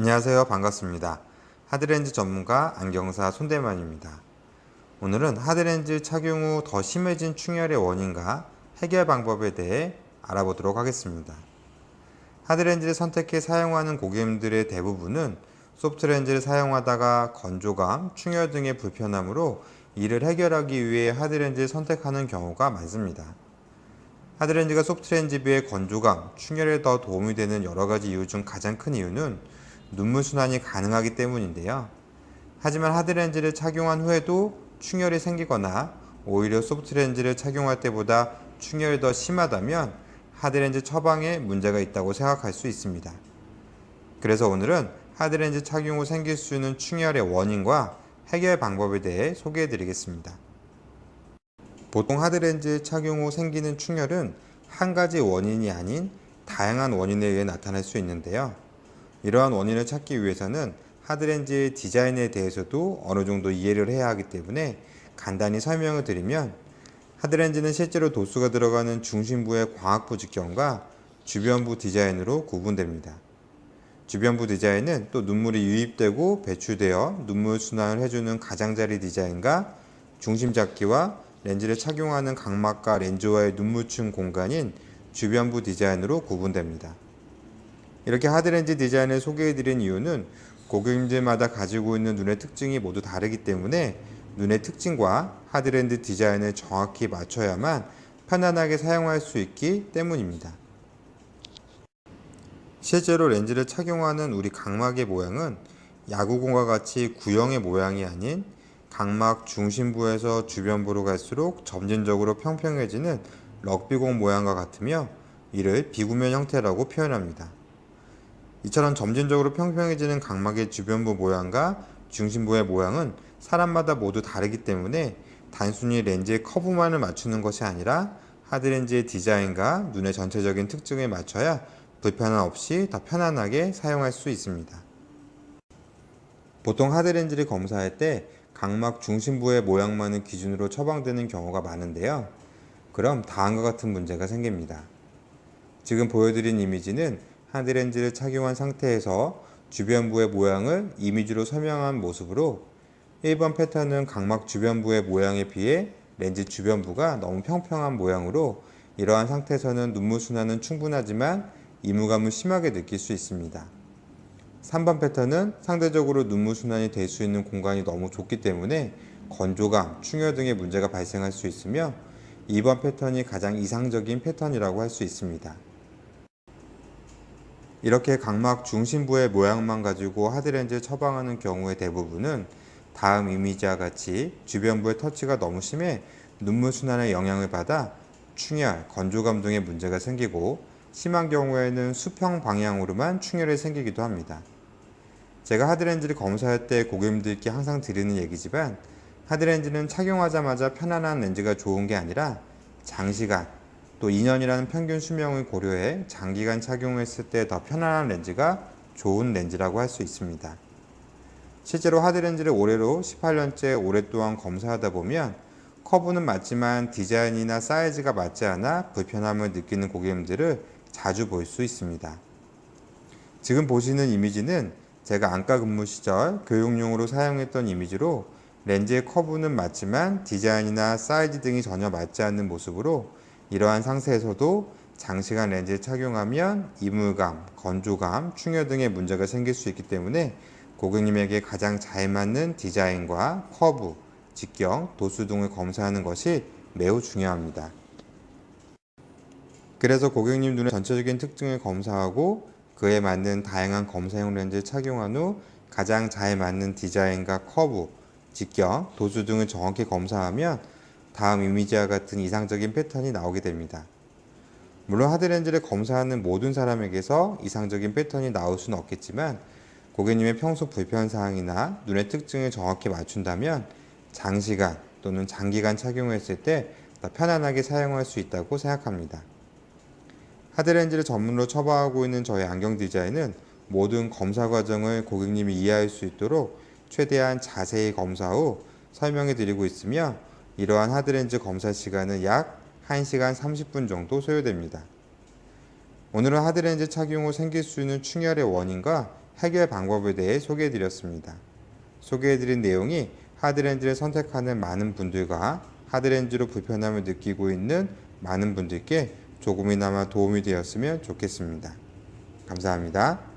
안녕하세요. 반갑습니다. 하드렌즈 전문가 안경사 손대만입니다. 오늘은 하드렌즈 착용 후 더 심해진 충혈의 원인과 해결 방법에 대해 알아보도록 하겠습니다. 하드렌즈를 선택해 사용하는 고객님들의 대부분은 소프트렌즈를 사용하다가 건조감, 충혈 등의 불편함으로 이를 해결하기 위해 하드렌즈를 선택하는 경우가 많습니다. 하드렌즈가 소프트렌즈 비해 건조감, 충혈에 더 도움이 되는 여러 가지 이유 중 가장 큰 이유는 눈물 순환이 가능하기 때문인데요. 하지만 하드렌즈를 착용한 후에도 충혈이 생기거나 오히려 소프트렌즈를 착용할 때보다 충혈이 더 심하다면 하드렌즈 처방에 문제가 있다고 생각할 수 있습니다. 그래서 오늘은 하드렌즈 착용 후 생길 수 있는 충혈의 원인과 해결 방법에 대해 소개해 드리겠습니다. 보통 하드렌즈 착용 후 생기는 충혈은 한 가지 원인이 아닌 다양한 원인에 의해 나타날 수 있는데요. 이러한 원인을 찾기 위해서는 하드렌즈의 디자인에 대해서도 어느 정도 이해를 해야 하기 때문에 간단히 설명을 드리면 하드렌즈는 실제로 도수가 들어가는 중심부의 광학부 직경과 주변부 디자인으로 구분됩니다. 주변부 디자인은 또 눈물이 유입되고 배출되어 눈물 순환을 해주는 가장자리 디자인과 중심 잡기와 렌즈를 착용하는 각막과 렌즈와의 눈물층 공간인 주변부 디자인으로 구분됩니다. 이렇게 하드렌즈 디자인을 소개해드린 이유는 고객님들마다 가지고 있는 눈의 특징이 모두 다르기 때문에 눈의 특징과 하드렌즈 디자인을 정확히 맞춰야만 편안하게 사용할 수 있기 때문입니다. 실제로 렌즈를 착용하는 우리 각막의 모양은 야구공과 같이 구형의 모양이 아닌 각막 중심부에서 주변부로 갈수록 점진적으로 평평해지는 럭비공 모양과 같으며 이를 비구면 형태라고 표현합니다. 이처럼 점진적으로 평평해지는 각막의 주변부 모양과 중심부의 모양은 사람마다 모두 다르기 때문에 단순히 렌즈의 커브만을 맞추는 것이 아니라 하드렌즈의 디자인과 눈의 전체적인 특징에 맞춰야 불편함 없이 더 편안하게 사용할 수 있습니다. 보통 하드렌즈를 검사할 때 각막 중심부의 모양만을 기준으로 처방되는 경우가 많은데요. 그럼 다음과 같은 문제가 생깁니다. 지금 보여드린 이미지는 하드렌즈를 착용한 상태에서 주변부의 모양을 이미지로 설명한 모습으로 1번 패턴은 각막 주변부의 모양에 비해 렌즈 주변부가 너무 평평한 모양으로 이러한 상태에서는 눈물 순환은 충분하지만 이물감을 심하게 느낄 수 있습니다. 3번 패턴은 상대적으로 눈물 순환이 될 수 있는 공간이 너무 좁기 때문에 건조감, 충혈 등의 문제가 발생할 수 있으며 2번 패턴이 가장 이상적인 패턴이라고 할 수 있습니다. 이렇게 각막 중심부의 모양만 가지고 하드렌즈를 처방하는 경우의 대부분은 다음 이미지와 같이 주변부의 터치가 너무 심해 눈물 순환에 영향을 받아 충혈, 건조감 등의 문제가 생기고 심한 경우에는 수평 방향으로만 충혈이 생기기도 합니다. 제가 하드렌즈를 검사할 때 고객님들께 항상 드리는 얘기지만 하드렌즈는 착용하자마자 편안한 렌즈가 좋은 게 아니라 장시간 또 2년이라는 평균 수명을 고려해 장기간 착용했을 때 더 편안한 렌즈가 좋은 렌즈라고 할 수 있습니다. 실제로 하드렌즈를 올해로 18년째 오랫동안 검사하다 보면 커브는 맞지만 디자인이나 사이즈가 맞지 않아 불편함을 느끼는 고객님들을 자주 볼 수 있습니다. 지금 보시는 이미지는 제가 안과 근무 시절 교육용으로 사용했던 이미지로 렌즈의 커브는 맞지만 디자인이나 사이즈 등이 전혀 맞지 않는 모습으로 이러한 상태에서도 장시간 렌즈를 착용하면 이물감, 건조감, 충혈 등의 문제가 생길 수 있기 때문에 고객님에게 가장 잘 맞는 디자인과 커브, 직경, 도수 등을 검사하는 것이 매우 중요합니다. 그래서 고객님 눈의 전체적인 특징을 검사하고 그에 맞는 다양한 검사용 렌즈를 착용한 후 가장 잘 맞는 디자인과 커브, 직경, 도수 등을 정확히 검사하면 다음 이미지와 같은 이상적인 패턴이 나오게 됩니다. 물론 하드렌즈를 검사하는 모든 사람에게서 이상적인 패턴이 나올 수는 없겠지만 고객님의 평소 불편사항이나 눈의 특징을 정확히 맞춘다면 장시간 또는 장기간 착용했을 때 더 편안하게 사용할 수 있다고 생각합니다. 하드렌즈를 전문으로 처방하고 있는 저희 안경 디자인은 모든 검사 과정을 고객님이 이해할 수 있도록 최대한 자세히 검사 후 설명해 드리고 있으며 이러한 하드렌즈 검사 시간은 약 1시간 30분 정도 소요됩니다. 오늘은 하드렌즈 착용 후 생길 수 있는 충혈의 원인과 해결 방법에 대해 소개해 드렸습니다. 소개해 드린 내용이 하드렌즈를 선택하는 많은 분들과 하드렌즈로 불편함을 느끼고 있는 많은 분들께 조금이나마 도움이 되었으면 좋겠습니다. 감사합니다.